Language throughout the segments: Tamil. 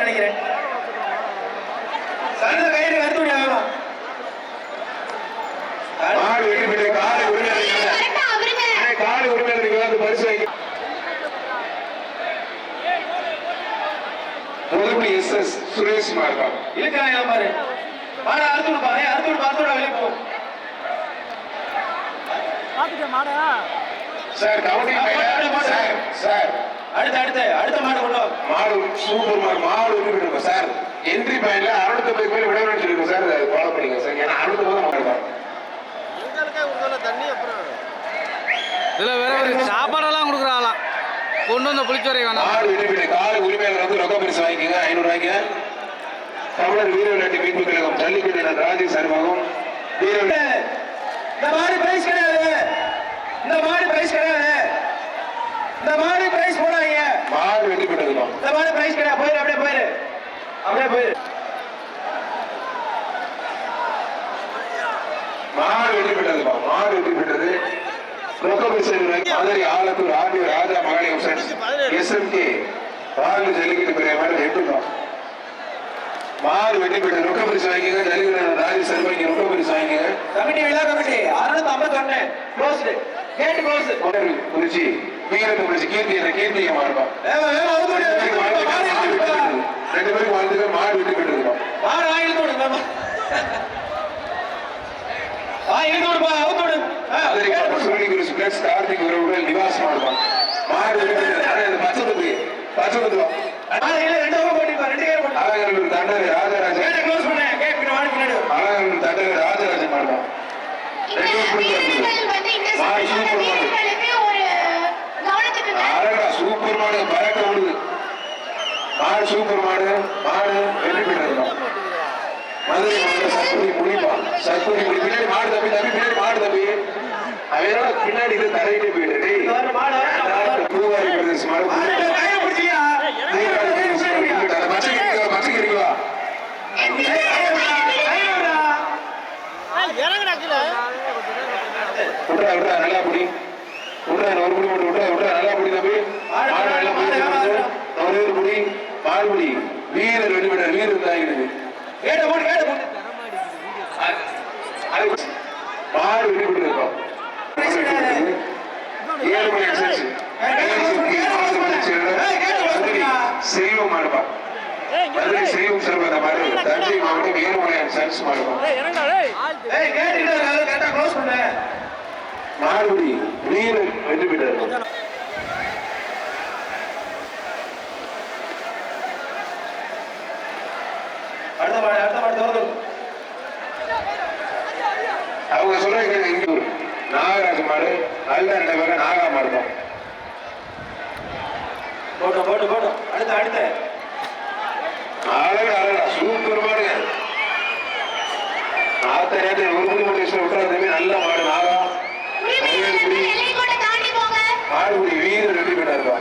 நினைக்கிறேன் கழுத்துல கயிறு எடுத்து விடுங்க வேகமா மாடு வெற்றி பெற்று காலை உரிமையாளர் கரெக்டா அவருங்க அண்ணே, காலை உரிமையாளருக்கு வந்து பரிசு வைக்க முதல்படி எஸ் எஸ் சுரேஷ் மாடுதான். இழுக்கிறாங்க பாரு. மாடு அறுத்து விடுப்பா ஏய் அறுத்து விடுப்பா அறுத்து விட வெளியே போ. சார் கவுண்டிங் பையன். சார் சார் அடுத்த அடுத்த அடுத்த மாடு கொண்டு மாடு சூப்பர் மாடு மாடு வெற்றி பெற்றிருக்கோம் சார் என்ட்ரி பாயிண்ட்ல அறுநூத்தம்பது பேர் விட வேண்டியிருக்கோம் சார் அதை ஃபாலோ பண்ணிங்க சார் ஏன்னா அறுநூத்தம்பது மாடு தான் இதுல வேற ஒரு சாப்பாடெல்லாம் கொடுக்குறாங்களாம். கொண்டு வந்து புளிச்சோரை வேணாம். ஆடு விடுவிடு பெற்ற உரிமையாளர் வந்து ரொக்க பரிசு வாங்கிக்கோங்க. ஐநூறு வாங்கிக்க தமிழர் வீர விளையாட்டு மீட்பு கழகம் ஜல்லிக்கட்டு ராஜேஷ் சார்பாகவும் வீர இந்த மாடு பிரைஸ் கிடையாது. இந்த மாடு பிரைஸ் கிடையாது. இந்த மாடு பிரைஸ் போடாதீங்க. மாடு வெற்றி பெற்றிருக்கோம் இந்த மாடு பிரைஸ் கிடையாது. போயிரு அப்படியே போயிரு. அப்படியே போயிரு. மாடு வெற்றி பெற்றதுப்பா மாடு வெற்றி பெற்றது. ரொக்க பரிசு ஐநூறு வாங்கி மதுரை ஆலத்தூர் ஆர்டி ராஜா மகளிர் சென்ஸ் எஸ்எம்கே ராகுல் ஜல்லிக்கட்டு பெரிய மாடு எட்டுப்பா மாடு வெற்றி பெற்ற ரொக்க பரிசு க்ளோஸ்டு கேட் க்ளோஸ் கொண்டரு குறிச்சி வீரத்தை குறிச்சி கீர்த்தி என்ற கீர்த்தியை மாறுபா வேகமா வேகமா அவுத்து விடு. ரெண்டு பேரும் வாழ்த்துக்கள் மாடு வெற்றி பெற்றிருக்கோம் மாடு வாங்கி இழுத்து விடு வேகமா. வாங்கி இழுத்து விடுப்பா அவுத்து விடு ஆ, மதுரை கேட்டு மாவட்டம் போடு. சுருளி குறிச்சி பிளஸ் கார்த்திக் உறவுகள் நிவாஸ் மாடுபா மாடு பச்சை பச்சை ரெண்டு ரெண்டு பேரும் தண்டனை பின்ன மாடு பின்னாடி வா. அழகர் தண்டனை ராஜராஜன் மாடுபா இந்த வீரர்கள் வந்து இந்த மாடு சூப்பர் பறக்க விடுது சூப்பர் வெற்றி பெற்றிருக்கோம் மதுரை பின்னாடி மாடு தம்பி தம்பி பின்னாடி மாடு தம்பி அவனோட பின்னாடி தரையிட்டு போயிட்டு விட்றா விட்றா நல்லா புடி விட்றா ஒரு புடி விட்றா விட்றா நல்லா புடி தம்பி. ஒரு ஒரு புடி மாடு புடி வீரர் வீரர் தாங்கிடுது கேட்டை போடு, கேட்டை போடு. அது மாடு வெளிவிட்டு இருக்கோம் ஏழு மணி மதுரை? செல்வம் சிறந்த மாடு தஞ்சை மாவட்டம் ஏழுமலையான் வெற்றி பெற்றார் அடுத்த மாடு திறந்து விடு. அவங்க சொல்றாங்க இங்க ஒரு நாகராஜ மாடு நல்ல பேரும் நாகா மாடு தான். போட்டோம், போட்டோம், போட்டோம். அடுத்த, அடுத்த. சூப்பர் மாடுங்க ஆத்த நேரத்தில் ஒரு மணி மணி விட்டுறது நல்ல மாடு நாகா மாடுபடி வீரர் வெற்றி பெற்றாருப்பா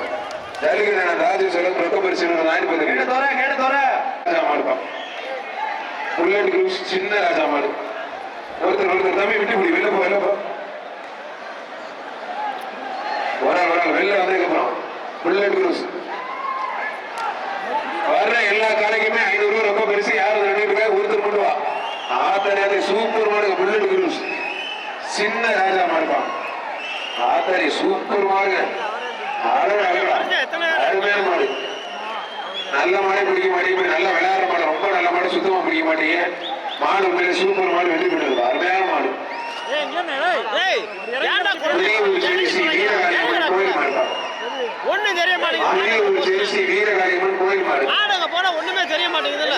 ஜல்லிக்கட்டு ராஜு செல்வம் ரொக்க பரிசு நாயன் கேட்டை திற, கேட்டை திற. ராஜா மாடுப்பா. புல்லட் குரூஸ் சின்ன ராஜா மாடு. ஒருத்தர் ஒருத்தர் தம்பி விட்டு பிடி வெளில போ வெளில போ. வராங்க வராங்க வெளில புல்லட் வர்ற எல்லா கடைக்குமே ஐநூறு ரூபாய் ரொம்ப பெருசு யாரும் ரெண்டு ரூபாய் ஒருத்தர் கொண்டு வா சூப்பர் மாடு புல்லட் குரூஸ் சின்ன ராஜா மாடுப்பா ஆத்தாரி சூப்பர் மாடுங்க அழகா அழகா அருமையான மாடு. நல்ல மாடே பிடிக்க மாட்டீங்க நல்ல விளையாடுற மாடு. ரொம்ப நல்ல மாடு. சுத்தமா பிடிக்க மாட்டீங்க மாடு உண்மையில சூப்பர் மாடு வெற்றி பெற்றது அருமையான மாடு. ஒண்ணு தெரிய மாட்டேங்குது. வீரகாளியம்மன் கோயில் மாடு. போனா ஒண்ணுமே தெரிய மாட்டேங்குதுல்ல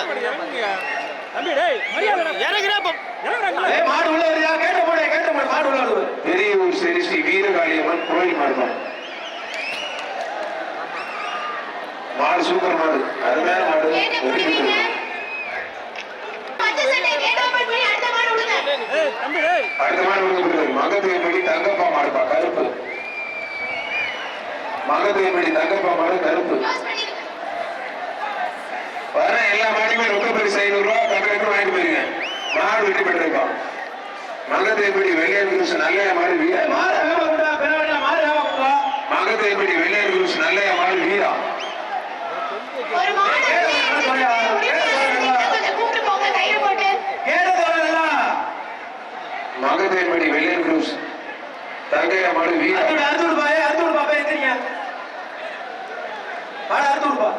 மாடு உள்ள வருதா? கேட்டை போடு, கேட்டை போடு, மாடு உள்ள வருது. பெரியூர் ஜெர்சி வீரகாளியம்மன் கோயில் மாடு சூப்பர் மாடு. அருமையான மாடு. அடுத்த மாடு வந்து மகதேவடி தங்கப்பா மாடுப்பா கருப்பு. மகதேவடி தங்கப்பா மாடு கருப்பு. வர எல்லா மாடியுமே ரொக்க பரிசு ஐநூறு ரூபா பக்கம் வாங்கிட்டு போயிருங்க. மாடு வெட்டி பெற்றிருக்கோம். மகத்தேப்படி வெள்ளையர் குருசு நல்ல மாடு வீரா? மகத்தேப்படி வெள்ளையர் குருசு நல்ல மாடு வீரா? மகத்தேப்படி வெள்ளையர் குருசு தங்கையா மாடு வீரா? அறுத்து அறுத்து விடுப்பா ஏய் அறுத்து விடுப்பா போய் எந்திரிங்க. மாடு அறுத்து விடுப்பா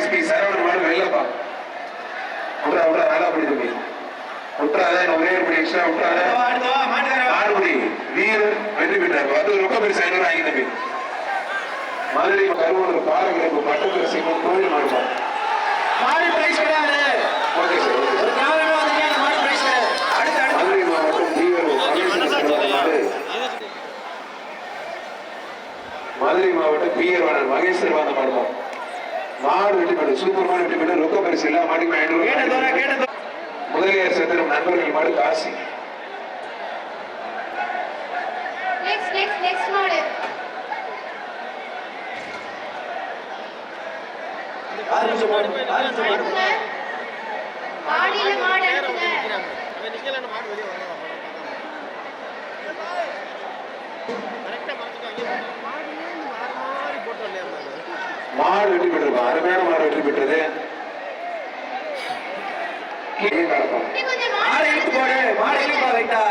எஸ்பி சரவணன் மாடு வெள்ளப்பா விட்றா விட்றா நல்லா பிடித்து போய் விட்றாத ஒரே ஒரு படி எக்ஸ்ட்ரா விட்றாத மாடுபடி வீரர் வெற்றி பெற்றார் அது ரொம்ப பெருசு ஐநூறு வாங்கி தம்பி. மதுரை கருவூர் பாரகிழப்பு பட்டத்தரசி கோயில் மாடுபா மாடு. பிரைஸ் கிடையாது. ஓகே சார் ஒரு அடுத்து மதுரை மாவட்டம் வீரர் மகேஸ்வரன் செல்வன் மாடு. மதுரை மாடு வெற்றி பெற்று சூப்பர் மாடு வெற்றி பெற்று ரொக்க பரிசு எல்லா மாடுக்கும் முதலியார் சத்திரம் நண்பர்கள் மாடு காசி. நெக்ஸ்ட் நெக்ஸ்ட் மாடு வெற்றி பெற்றிருக்கோம் அருமையான மாடு வெற்றி பெற்றது. மாடு இழுத்து போடு. மாடு இழுப்பா ரைட்டா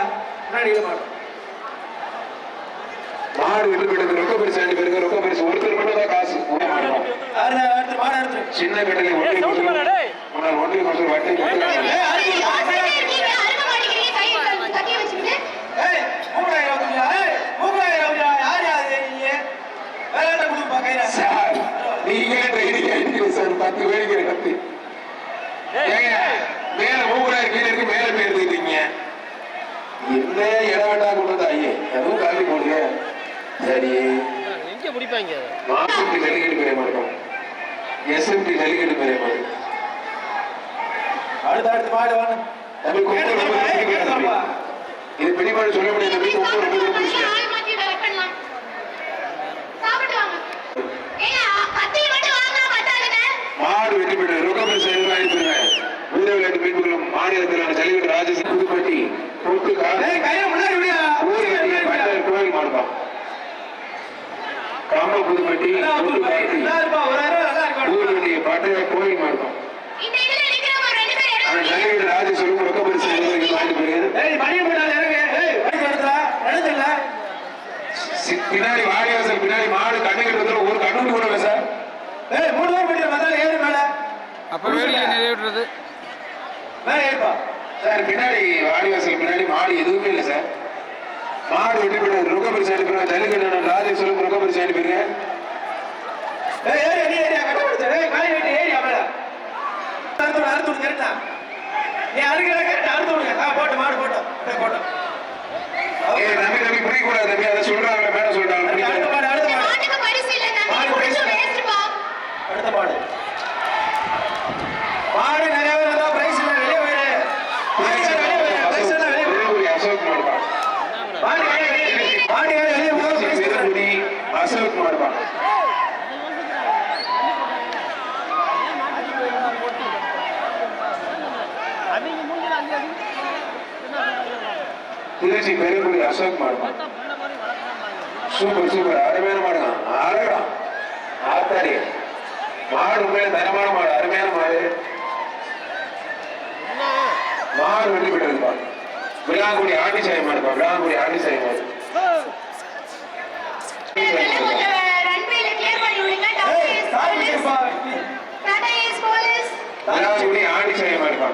முன்னாடி மாடு மாடு வெற்றி பெற்றது பரிசு ரெண்டு பேருக்கு ரொக்க பரிசு. ஒருத்தர் மட்டும் தான் காசு. சின்ன கட்டளை ஒன்றிய முன்னாள் ஒன்றிய குழு வட்டை. ஏய் அடுத்து யோசிச்சுட்டே இருக்கீங்க அருக மாட்டேங்கிறீங்க பத்து பேருக்கு கத்தி. மேல மூக்குறாரு கீழே இருக்கு மேல போய் எடுத்துக்கிட்டீங்க. என்ன இடம் வேண்டா கொண்டு வந்தா ஐயே அதுவும் காலி போடுங்க சரி. பிடிப்பாங்க மாசத்துக்கு ஜல்லிக்கட்டு பெரிய மாட்டோம் எஸ்எம்டி ஜல்லிக்கட்டு பெரிய மாடு. அடுத்து அடுத்து மாடு வாங்க. இது பெரிய மாடு சொல்ல முடியாது தம்பி கொம்பு ரொம்ப தூக்கி போயிடுச்சு. ஆள் மாத்தி கரெக்ட் பண்ணலாம் சாப்பிட்டு வாங்க ஏங்க கத்தி மட்டும் வாங்கினா பத்தாதுங்க மாடு வெற்றி பெற்று ரொக்கம் செய்து வாங்கிட்டுருங்க வீர விளையாட்டு மீன்களும் மாநிலத்திலான ஜல்லிக்கட்டு ராஜேஷ் புதுப்பட்டி பொட்டு கையில மாடுதான் காம புதுப்பட்டி புதுப்பட்டி பட்டர் கோயில் மாடுதான். ஜல்லிக்கட்டு ராஜேஷ் சொல்லும் ரொக்க பரிசு பின்னாடி வாடிவாசல் பின்னாடி மாடு கண்ணு கட்டுறதுல ஒரு கண்ணு கூட சார். ஏய் மூணு பேர் ஏறு மேல. அப்போ வேடிக்கை நிறைவேற்றுறது சார் பின்னாடி வாடிவாசல் பின்னாடி மாடு எதுவுமே இல்லை சார். மாடு வெட்டி போயிட்டு ரொக்க பரிசு அனுப்பிடுங்க ஜல்லிக்கட்டு ராஜேஷ் சொல்லும் ரொக்க பரிசு அனுப்பிடுங்க போட்டோம் போட்டோம். நீ ஏரியா கட்ட முடிச்சு ஏய் காலி வெட்டி ஏரியா மேல அறுத்து விடு அறுத்து விடு கரெக்டா நீ அறுக்கிற கரெக்டா அறுத்து விடுங்க ஆ போட்டு மாடு போட்டோம் போட்டு, போட்டோம் ஏ தம்பி தம்பி பிடிக்க கூடாது தம்பி அதை சொல்றாங்க மேடம் சொல்றாங்க அடுத்த பிடிக்க மாடு அடுத்த இந்த மாடு மாட்டுக்கு பரிசு இல்ல தம்பி மாடு கொஞ்சம் பரிசு. வேஸ்ட்பா அடுத்த மாடு மாடு நிறைய பேர் வந்தா பிரைஸ் இல்ல வெளியே போயிரு பிரைஸ் வெளியே போயிரு பிரைஸ் எல்லாம் வெளியே போயிரு பெருங்குடி அசோக் மாடுதான் மாடு வெளியே வெளியே மாடு வெளியே போய் பிரைஸ் பெருங்குடி அசோக் மாடுதான் அவங்க மூஞ்சில அங்கே அடி திருச்சி பெருங்குடி அசோக் மாடுதான் சூப்பர் சூப்பர். அருமையான மாடுங்க அழகா ஆத்தாடி. மாடு உண்மையில தரமான மாடு அருமையான மாடு. மாடு வெட்டி பெற்றிருப்பா விளாங்குடி ஆண்டிசாமி மாடுப்பா விளாங்குடி ஆண்டிசாமி மாடு இதெல்லாம் கொஞ்சம் ரன்வேல கிளியர் பண்ணி விடுங்க ஏய் டாடா call is பண்ணிப்பா Tata is police Vilangudi Andisamy மாடுப்பா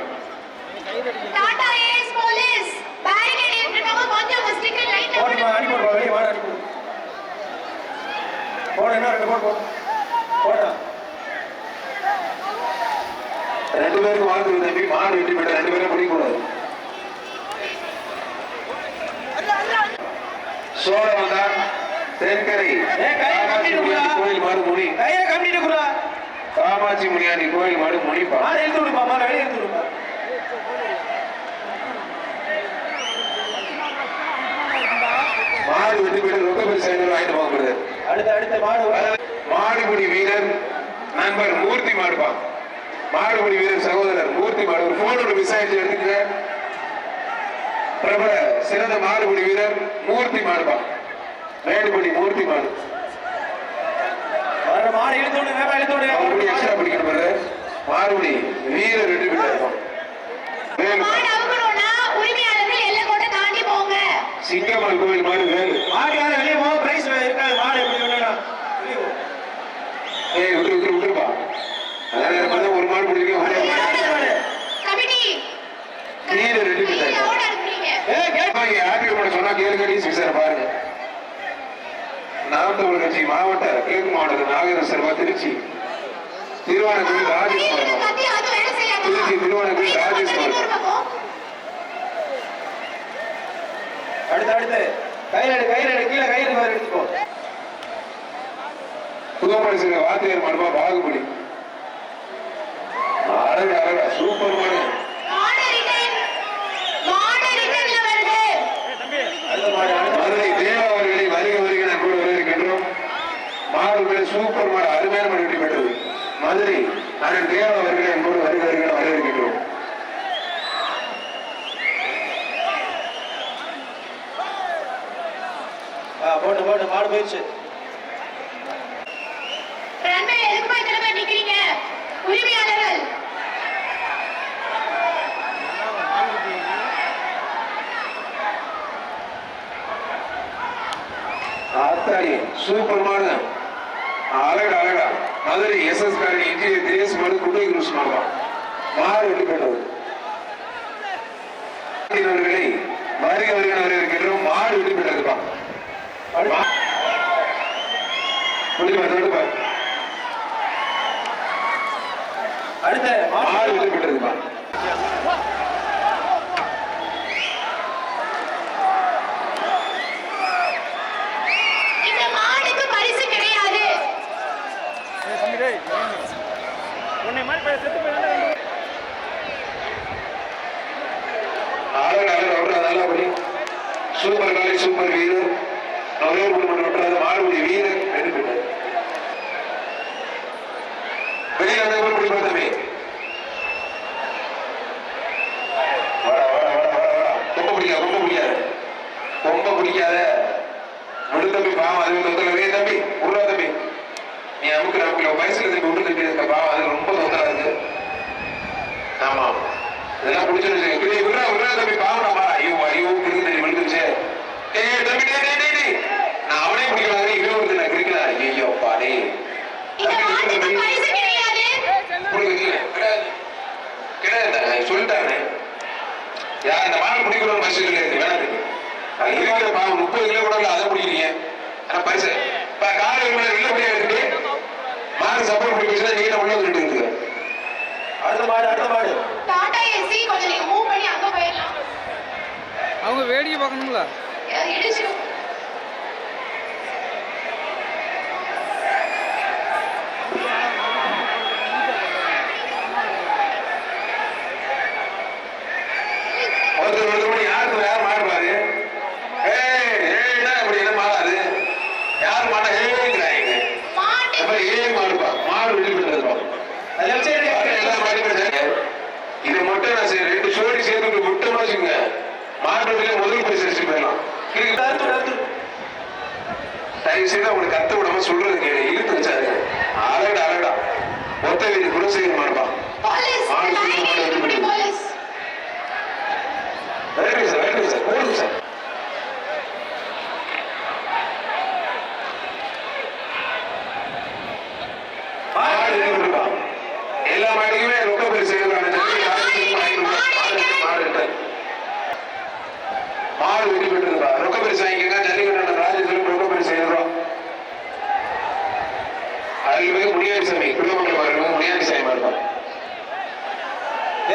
டாடா இஸ் போலீஸ் பேரிகேட் இருக்கவங்க கொஞ்சம் உங்க ஸ்டிக்கர் லைட்ல போடுமா அடி போடுமா வெளியே மாடு அடி போடு போடு என்ன ரெண்டு போடு போடு. போட்டா ரெண்டு பேருக்கு வாழ்த்து தம்பி மாடு வெட்டி பெற்ற ரெண்டு பேரும் பிடிக்க கூடாது சோழ வந்தா தென்கரை. கோயில் மாடு முனி. காமாட்சி முனியாண்டி கோயில் மாடு முனிப்பா? எடுத்து விடுப்பா வெளியே எடுத்து விடுப்பா. மாடு வெட்டி பெற்று ரொக்க பரிசு ஐநூறு வாங்கிட்டு போக கூடாது அடுத்த அடுத்த மாடு வர. மாடுபிடி வீரர் நண்பர் மூர்த்தி மாடுப்பா மாடுபடி வீரர் சகோதரர் மூர்த்தி மாடு. ஒரு போன் ஒன்று மிஸ் ஆயிடுச்சு எடுத்துக்க பிரபல சிறந்த மாடுபடி வீரர் மூர்த்தி மாடுப்பா மேடுபடி மூர்த்தி மாடு. வர மாடு இழுத்து விடு வேப்பா இழுத்து விடு. அவருடைய எக்ஸ்ட்ரா பிடிக்கணும் வீரர் ரெண்டு பேர் இருப்பான். போங்க. சிங்கம்மாள் கோவில் மாடு வேலு மாடு யாரும் வெளியே போக பிரைஸ் இருக்காது மாடு எப்படி வேணும் வெளியே போ. ஏய் விட்டு விட்டு விட்டுருப்பா அதாவது பார்த்தா ஒரு மாடு பிடிக்கும் ஒரே மாடு. அடுத்த மாடு. கமிட்டி வீரர் ரெண்டு பேர் நீங்க இருப்பான் ஓட அனுப்புறீங்க ஏய், கேட். இங்க ஆர்டிஓ கூட சொன்னா கேளுங்கடி சிக்ஸர் பாருங்க. நாம் தமிழ் கட்சி மாவட்ட கிழக்கு மாவட்ட நாகரசர்வா திருச்சி. திருவானக்குடி ராஜேஷ்? திருச்சி திருவானக்குடி ராஜேஷ். அடுத்து அடுத்து. கையில் எடு கையில் எடு கீழே கையில் மாதிரி எடுத்துக்கோ புதுமணி சிங்க வாத்தியார் மரபா பாகுபலி. அழகு அழகா சூப்பர் மாடு மாடு return. மாடு returnல வருது. அடுத்த மாடு அடுத்த மாடு. மதுரை தேவா அவர்களை வருக வருக நான் கூட வரவேற்கின்றோம் மாடு மேல் சூப்பர் மாடு அருமையான மாடு வெற்றி பெற்றது. மதுரை அண்ணன் தேவா அவர்களை என் கூட வருக வருக நான் வரவேற்கின்றோம் போட்டு போட்டு மாடு போயிடுச்சு? உரிமையாளர்கள். சூப்பர் மாடு அழகா அழகா மதுரை எஸ் எஸ் காரணி இன்ஜினியர் தினேஷ் குட்டை குருஸ் மாடுவா மாடு வெற்றி பெற்றது. அவர்களை வருக வருக வரவேற்கின்றோம். மாடு வெற்றி பெற்றதுப்பா. அடுத்த மாடு வெற்றி பெற்றதுப்பா இந்த மாடுக்கு பரிசு கிடையாது ஏய், தம்பி டேய் உன்னை மாதிரி போய் செத்து போய் அழகா அழகா அவ்வளோ நல்லா பண்ணி சூப்பர் காலி சூப்பர் வீரர் ஒரே ஒரு மட்டும் விட்டுறாது மாடுபடி வீரர் வெற்றி பெற்றார் வெளியே அந்த ஊர் பிடி பார்த்தமே வாடா வாடா வாடா வாடா வாடா ரொம்ப பிடிக்காது ரொம்ப பிடிக்காது ரொம்ப பிடிக்காத முழு தம்பி பாவம் அது வந்து தொந்தரவு ஏய் தம்பி உருவா தம்பி நமக்கு வயசுல விட்டு திரும்பி இருக்க பாவம் அது ரொம்ப தொந்தரா இருக்கு ஆமா. இதெல்லாம் பிடிச்சிருச்சு கிளி விடுறா விடுறா தம்பி பாவடாமா ஐயோ ஐயோ கிருக்கு தெரியும் விழுந்துருச்சு. ஏய் தம்பி டேய் டேய் டேய், டேய். நான் அவனே பிடிக்கலாம் இவன் ஒருத்தர் நான் கிரிக்கலா ஐயோ பாடே கிடையாது. கிடையாது சொல்லிட்டாங்க. யார் இந்த மாடு பிடிக்கணும்னு பரிசு கிடையாது வேணாம் அது இருக்கிற பாவம் முப்பது கிலோ கூட அதை பிடிக்கிறீங்க. ஆனா பரிசு. காலை வெளில போய் எடுத்துட்டு மாடு சப்போர்ட் பண்ணி பேசினா நீங்க உள்ள வந்துட்டு இருக்குது அடுத்த மாடு அடுத்த மாடு டாடா ஏசி கொஞ்சம் நீங்க மூவ் பண்ணி அங்க போயிடலாம். அவங்க வேடிக்கை பார்க்கணும்ல? இடிச்சு ஒருத்தர் ஒருத்தர் மணி யாருக்கு யார் மாடு பாரு ஏய் ஏய்னா இப்படி என்ன மாடாது யார் மாடா ஏங்கிறாங்க மாட்டு அப்ப ஏ மாடுப்பா மாடு வெளியே விட்டுருப்பா அது left side பாரு, இருக்கு. எல்லா மாடுமே சரி. இது மட்டும் நான் சரி ரெண்டு சோடி சேர்த்து விட்டோம்னு வச்சுங்க மாடுல முதல் பரிசு அடிச்சு போயிடலாம் கிரிக்கெட் அடுத்து அடுத்து தயவு செய்து அவங்களுக்கு கத்த விடாம சொல்றது கேளு. இழுத்து வச்சாரு அழகா அழகா ஒத்த வீதி குலசேகர் மாடுப்பா போலீஸ் மாடு லைன் சூப்பர் மாடு எடுக்கக்கூடிய வெற்றி police very sir very sir. போடுங்க சார் மாடு இருக்குப்பா. எல்லா மாடுக்குமே ரொம்ப பெரிய செய்யறாங்க மாடு வெட்டி பெற்றிருப்பா ரொக்க பரிசு வாங்கிக்கங்க ஜல்லிக்கட்டு ராஜேஸ்வரம் ரொக்க பரிசு செய்யறோம் அருள்மிகு முனியாண்டி சாமி குடும்பங்கள் அருள்மிகு முனியாண்டி சாமி இருப்பான் ஏய்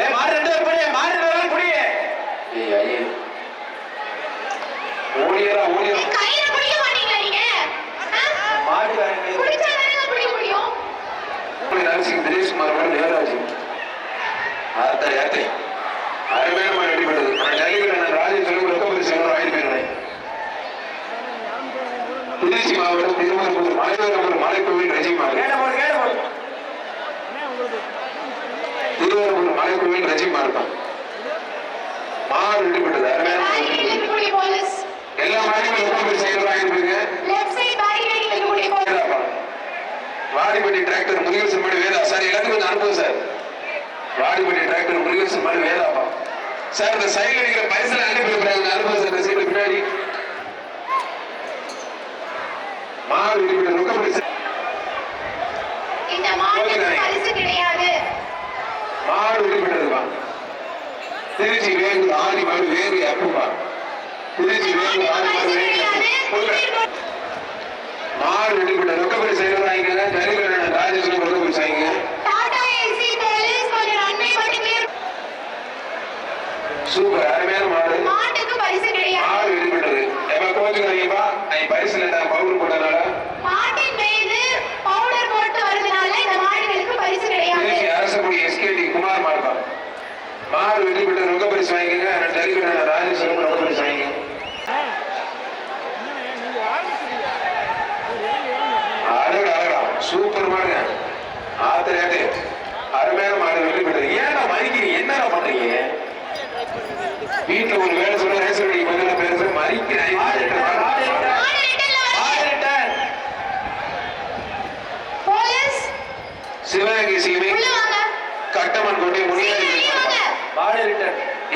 மாடு ரெண்டு பேர் புடி மாடு ரெண்டு பேர் புடி ஏய் ஐயே ஊழியரா ஊழியரா கையில பிடிக்க மாட்டீங்களா நீங்க ஆ? மாடு வேற கை. பிடிச்சா தானே பிடிக்க முடியும் நரசிங் தினேஷ்குமார் மேடம் தேவராஜ் ஆத்தா யாத்தே அருமையான மாதிரி அடிபட்டது நான் ஜல்லிக்கட்டு ராஜேஸ்வரம் ரொக்க பரிசு ஆயிரம் பேர் திருச்சி மாவட்டம் திருமணபுரம் மாதவரபுரம் மலைக்கோவில் ரஜிமாறு கேட்ட போடு கேட்ட போடு திருவாரூர் மலைக்கோவில் ரஜிமா இருப்பான் இருக்கக்கூடிய போலீஸ். எல்லா பேர் வேதாப்பா வாடிப்பட்டி டிராக்டர் முருகேசன் மாடு வேதா சார் எல்லாத்துக்கும் கொஞ்சம் அனுப்புங்க சார். வாடிப்பட்டி டிராக்டர் முருகேசன் மாடு வேதாப்பா சார் இந்த சைடுல நீங்க பரிசுல அனுப்பி வைக்கிறாங்க அனுப்புங்க சார் இந்த சைடு பின்னாடி. மாடு வெற்றி பெற்ற ரொக்க பரிசு இந்த பரிசு கிடையாது. வெற்றி பெற்றதுப்பா திருச்சி வேங்கு ஆதி மாடு வேங்கு அப்புப்பா திருச்சி வேங்கு ஆதி மாடு வேங்கு அப்பு. மாடு வெற்றி பெற்ற ரொக்க பரிசு ஐநூறு வாங்கிக்கோங்க ஜல்லிக்கட்டு ராஜேஸ்வரம் ரொக்க பரிசு வாங்கிக்கோங்க டாடா ஏசி போலீஸ் கொஞ்சம் நன்மை மட்டும் clear சூப்பர் அருமையான மாடு மாட்டுக்கு பரிசு கிடையாது மாடு வெற்றி பெற்றது எப்ப கோச்சுக்கிறீங்கப்பா நீ பரிசுல நான் பவுடர் போட்டனால மாட்டின் மீது பவுடர் போட்டு வருவதனால இந்த மாடுகளுக்கு பரிசு கிடையாது திருச்சி அரசகுடி எஸ்கேடி குமார் மாடுப்பா மாடு வெற்றி பெற்ற ரொக்க பரிசு வாங்கிக்கோங்க ரெண்டு ஜல்லிக்கட்டு ராஜேஸ்வரம் ரொக்க பரிசு வாங்கிக்கோங்க என்னண்ணே, நீங்க ஆரம்பிச்சிட்டீங்க. ஒரு ஏழு, ஏழு. அழகா அழகா சூப்பர் மாடுங்க ஆத்திரேட்டு அருமையான மாடு வெற்றி பெற்றது ஏன்னா மறிக்கிறீங்க என்னடா பண்றீங்க வீட்டுல ஒரு வேலை சொல்ல ரேசன் கடைக்கு பதில பேச மறிக்கிறேன் சிவகங்கை சீமை கட்டமன் கோட்டை முனியாரி.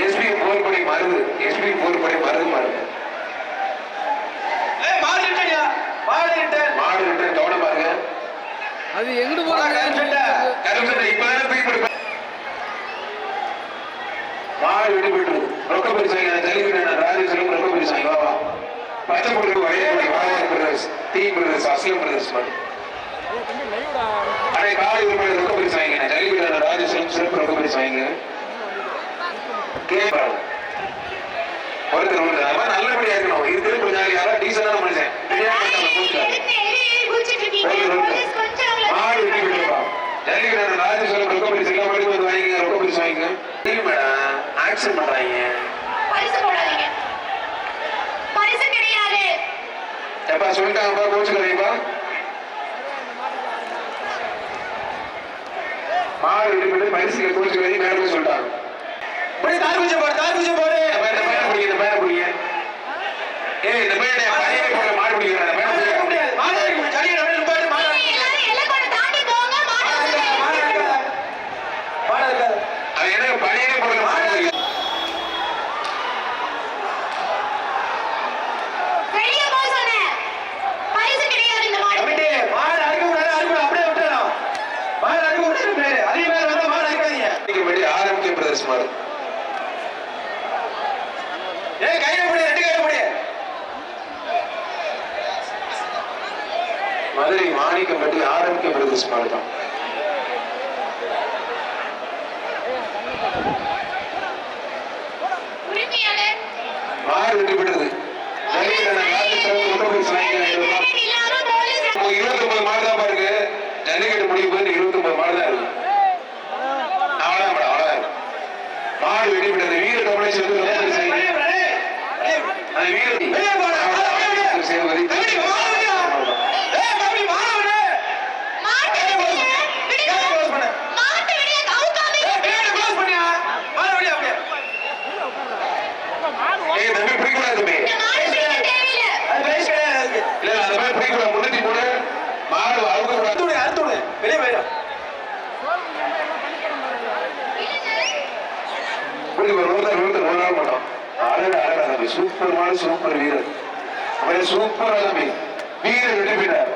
எஸ்பி போர்படி மருது. எஸ்பி போர்படி மருது மருது ஏய், மாடு ரிட்டர்ன். கவனம் பாருங்க. அது எங்கிட்டு. போறாங்க? இப்பதானே மாடு வெடி பெற்று ரொக்க பரிசு வாங்கி ஜல்லிக்கட்டு ராஜேஸ்வரம் ரொக்க பரிசு வாங்கி வா வா. பச்சை பொருள் வயது வாகர் brothers T brothers Aslam brothers மாடு அடே காலை உரிமையில ரொக்க பரிசு வாங்கிங்க ஜல்லிக்கட்டு ராஜேஸ்வரம் சிறப்பு ரொக்க பரிசு கேட்பாங்க ஒருத்தர் ஒருத்தர் அவன் நல்லபடியா இருக்கணும். இருக்கிறது கொஞ்சம் நாளைக்கு யாரா டீசனான மனுஷன். தெரியாம இருக்காங்க, கூப்பிட்டு. எடுத்து எலி எலி குதிச்சிட்டு ராஜேஸ்வரம் ரொக்க பரிசு எல்லாம் வாங்கிங்க ரொக்க பரிசு வாங்கிங்க மேடம். ஆக்சன் பண்றாங்க பரிசு போடாதீங்க. பரிசு கிடையாது. எப்பா சொல்லிட்டாங்கப்பா கோச்சுக்கிறீங்கப்பா மாடு வெட்டி பரிசுக்கு கோச்சுக்கிறீங்க மேடமே சொல்லிட்டாங்க இப்படி தார் குச்சி போடு, தார் குச்சி போடு. அப்ப இந்த பையனை பிடிங்க இந்த பையனை பிடிங்க ஏய் இந்த பையனை பையனை போட மாடு பிடிக்கிறேன் இந்த மாடு பையனை இருக்க பிடிங்க. முடியாது. மாடு இருக்க முடியாது. ஜல்லிக்கட்டு அப்படியே நிப்பாட்டு, மாடு இருக்க முடியாது. எல்லாரும் எல்லைக்கோட்டை தாண்டி போங்க மாடு மாடு வந்து இருக்காது, மாடு இருக்காது. மாடு இருக்காது. அவன் எனக்கு பையனே போட மாடு பிடிக்கிறேன். வெளியே போக சொன்னேன் பரிசு கிடையாது இந்த மாடு கமிட்டி, மாடு அறுக்க கூடாது, அறுக்க கூடாது, அப்படியே விட்டுறணும். மாடு அறுக்க கூடாது, பேரு. அதிக பேர் வந்தா மாடு அறுக்காதீங்க. இன்னைக்கு ஆரம்பிக்க பிரதர்ஸ் மாடு ஏய், கையில பிடி, ரெண்டு கையில பிடி. மதுரை மாணிக்கப்பட்டி ஆரம்பிக்க பிரதர்ஸ் மாடு தான் உரிமையாளர் மாடு வெட்டி விடுறது ஜல்லிக்கட்டு ராஜேஸ்வரம் ரொக்க பரிசு வாங்கிங்க டிக்கெட் இல்லாம போலீஸ் இப்போ இருபத்தொன்பது மாடு தான் பாருங்க. ஜல்லிக்கட்டு முடிவு போய் இருபத்தொன்பது மாடு தான் இருக்கு. அவ்வளவுதான் மேடம் அவ்வளவுதான். மாடு வெடி விட்டது வீர. அது வீர வெளியே போடு, வெளியே போடு. சேவதி. கமிட்டி, மாடு விடு. ஏய், கமிட்டி, மாடு விடு. மாட்டு ஏய், close விடுங்க. பண்ணு. விடுங்க. கேட்டை close பண்ணு. மாட்டு விடுங்க கவுக்காம ஏய், கேட்டை close பண்ணியா? மாடு விடு, அப்படியே. அப்ப மாடு ஏய் தம்பி பிடிக்கூடாது தம்பி இந்த மாடு பிடிக்க தேவையில்லை அது பேச கிடையாது அதுக்கு. இல்ல இல்ல, அந்த மாதிரி பிடிக்கூடாது முன்னூத்தி மூணு மாடு அவுக்க கூடாது அறுத்து விடு, அறுத்து விடு. வெளியே போயிடும் இப்படி ஒரு ஒருத்தர் ஒருத்தர் ஒரு நாள் மாட்டோம் அழகா அழகா தம்பி சூப்பர் சூப்பர் வீரர். அவரே சூப்பரா தம்பி வீரர் வெற்றி பெற்றார்.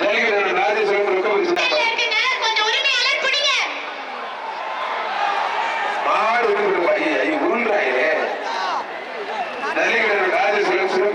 ஜல்லிக்கட்டு நாதேஸ்வரம் ரொக்க பரிசு